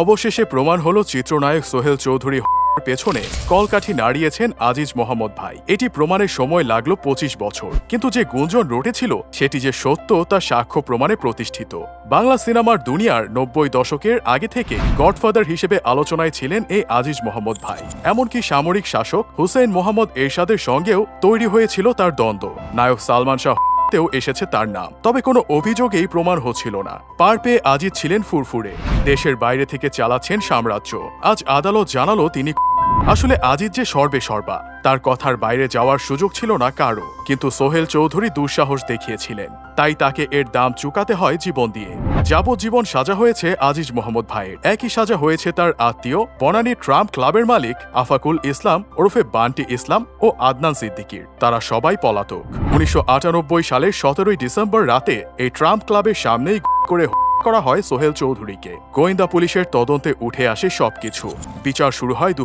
অবশেষে প্রমাণ হলো চিত্রনায়ক সোহেল চৌধুরী পেছনে কলকাঠি নাড়িয়েছেন আজিজ মোহাম্মদ ভাই। এটি প্রমাণের সময় লাগল পঁচিশ বছর। কিন্তু যে গুঞ্জন রটেছিল, সেটি যে সত্য, তা সাক্ষ্য প্রমাণে প্রতিষ্ঠিত। বাংলা সিনেমার দুনিয়ার নব্বই দশকের আগে থেকে গডফাদার হিসেবে আলোচনায় ছিলেন এই আজিজ মোহাম্মদ ভাই। এমনকি সামরিক শাসক হুসেন মোহাম্মদ এরশাদের সঙ্গেও তৈরি হয়েছিল তার দ্বন্দ্ব। নায়ক সালমান শাহ তেও এসেছে তার নাম। তবে কোনো অভিযোগেই প্রমাণ হচ্ছিল না। পার পেয়ে আজিজ ছিলেন ফুরফুরে। দেশের বাইরে থেকে চালাচ্ছেন সাম্রাজ্য। আজ আদালত জানালো তিনি আসলে আজিজ যে সর্বে সর্বা। তার কথার বাইরে যাওয়ার সুযোগ ছিল না কারও কিন্তু সোহেল চৌধুরী দুঃসাহস দেখিয়েছিলেন। তাই তাকে এর দাম চুকাতে হয় জীবন দিয়ে। যাবজ্জীবন সাজা হয়েছে আজিজ মোহাম্মদ ভাইয়ের। একই সাজা হয়েছে তার আত্মীয়, বনানী ট্রাম্প ক্লাবের মালিক, আফাকুল ইসলাম, ওরফে বান্টি ইসলাম ও আদনান সিদ্দিকির। তারা সবাই পলাতক। উনিশশো আটানব্বই সালের সতেরোই ডিসেম্বর রাতে এই ট্রাম্প ক্লাবের সামনেই করে করা হয় সোহেল চৌধুরীকে। গোয়েন্দা পুলিশের তদন্তে উঠে আসে সবকিছু। বিচার শুরু হয় দু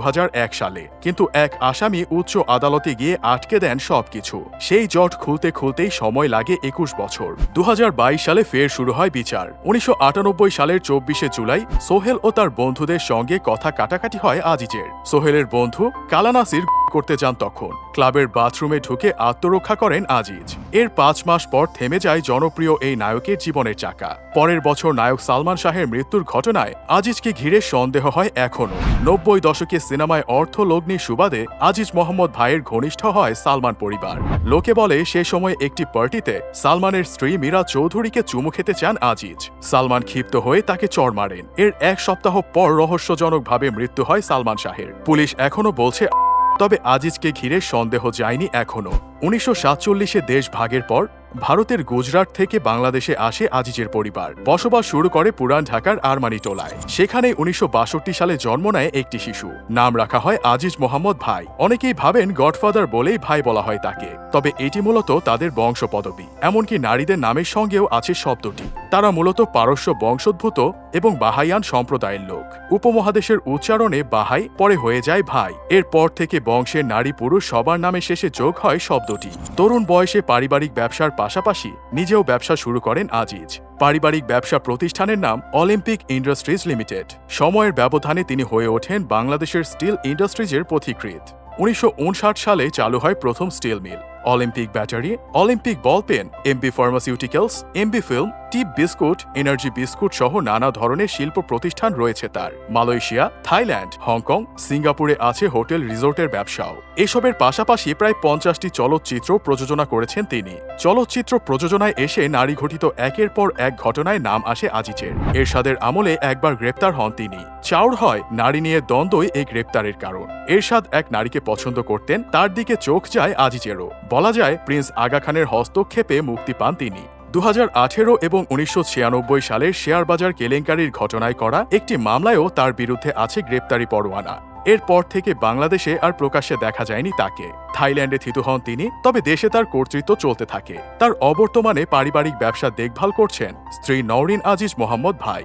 সালে। কিন্তু এক আসামি উচ্চ আদালতে গিয়ে আটকে দেন সবকিছু। সেই জট খুলতে খুলতেই সময় লাগে একুশ বছর। দু হাজার বাইশ সালে ফের শুরু হয় বিচার। উনিশশো আটানব্বই সালের চব্বিশে জুলাই, সোহেল ও তার বন্ধুদের সঙ্গে কথা কাটাকাটি হয় আজিজের। সোহেলের বন্ধু কালানাসির করতে যান তখন। ক্লাবের বাথরুমে ঢুকে আত্মরক্ষা করেন আজিজ। এর পাঁচ মাস পর থেমে যায় জনপ্রিয় এই নায়কের জীবনের চাকা। পরের বছর নায়ক সালমান শাহের মৃত্যুর ঘটনায় আজিজকে ঘিরে সন্দেহ হয় এখনও। নব্বই দশকে সিনেমায় অর্থ লগ্নির সুবাদে আজিজ মোহাম্মদ ভাইয়ের ঘনিষ্ঠ হয় সালমান পরিবার। লোকে বলে সে সময় একটি পার্টিতে সালমানের স্ত্রী মীরা চৌধুরীকে চুমু খেতে চান আজিজ। সালমান ক্ষিপ্ত হয়ে তাকে চড় মারেন। এর এক সপ্তাহ পর রহস্যজনকভাবে মৃত্যু হয় সালমান শাহের। পুলিশ এখনও বলছে তবে আজিজকে ঘিরে সন্দেহ যায়নি এখনও। উনিশশো সাতচল্লিশে দেশ ভাগের পর ভারতের গুজরাট থেকে বাংলাদেশে আসে আজিজের পরিবার। বসবাস শুরু করে পুরান ঢাকার আরমানি টোলায় সেখানে উনিশশো বাষট্টি সালে জন্ম নেয় একটি শিশু। নাম রাখা হয় আজিজ মোহাম্মদ ভাই। অনেকেই ভাবেন গডফাদার বলেই ভাই বলা হয় তাকে। তবে এটি মূলত তাদের বংশ পদবি। এমনকি নারীদের নামের সঙ্গেও আছে শব্দটি। তারা মূলত পারস্য বংশোদ্ভূত এবং বাহাইয়ান সম্প্রদায়ের লোক। উপমহাদেশের উচ্চারণে বাহাই পরে হয়ে যায় ভাই। এরপর থেকে বংশের নারী পুরুষ সবার নামে শেষে যোগ হয় শব্দটি। তরুণ বয়সে পারিবারিক ব্যবসার পাশাপাশি নিজেও ব্যবসা শুরু করেন আজিজ। পারিবারিক ব্যবসা প্রতিষ্ঠানের নাম অলিম্পিক ইন্ডাস্ট্রিজ লিমিটেড। সময়ের ব্যবধানে তিনি হয়ে ওঠেন বাংলাদেশের স্টিল ইন্ডাস্ট্রিজের পথিকৃৎ। উনিশশো সালে চালু হয় প্রথম steel mill. Olympic battery, Olympic ball pen, MB pharmaceuticals, MB film, tip biscuit, energy biscuit সহ নানা ধরনের শিল্প প্রতিষ্ঠান রয়েছে তার। মালয়েশিয়া, থাইল্যান্ড, হংকং, সিঙ্গাপুরে আছে হোটেল রিসোর্টের ব্যবসাও। এসবের পাশাপাশি প্রায় পঞ্চাশটি চলচ্চিত্র প্রযোজনা করেছেন তিনি। চলচ্চিত্র প্রযোজনায় এসে নারী ঘটিত একের পর এক ঘটনায় নাম আসে আজিজের এরশাদের আমলে একবার গ্রেপ্তার হন তিনি। চাউর হয় নারী নিয়ে দ্বন্দ্বই এই গ্রেপ্তারের কারণ। এরশাদ এক নারীকে পছন্দ করতেন, তার দিকে চোখ যায় আজিজেরও বলা যায়, প্রিন্স আগা খানের হস্তক্ষেপে মুক্তি পান তিনি। দু হাজার আঠেরো এবং উনিশশো সালের শেয়ার বাজার কেলেঙ্কারির ঘটনায় করা একটি মামলায়ও তার বিরুদ্ধে আছে গ্রেপ্তারি পরোয়ানা। এরপর থেকে বাংলাদেশে আর প্রকাশ্যে দেখা যায়নি তাকে। থাইল্যান্ডে থিতু হন তিনি, তবে দেশে তার কর্তৃত্ব চলতে থাকে। তার অবর্তমানে পারিবারিক ব্যবসা দেখভাল করছেন স্ত্রী নওরিন আজিজ মোহাম্মদ ভাই।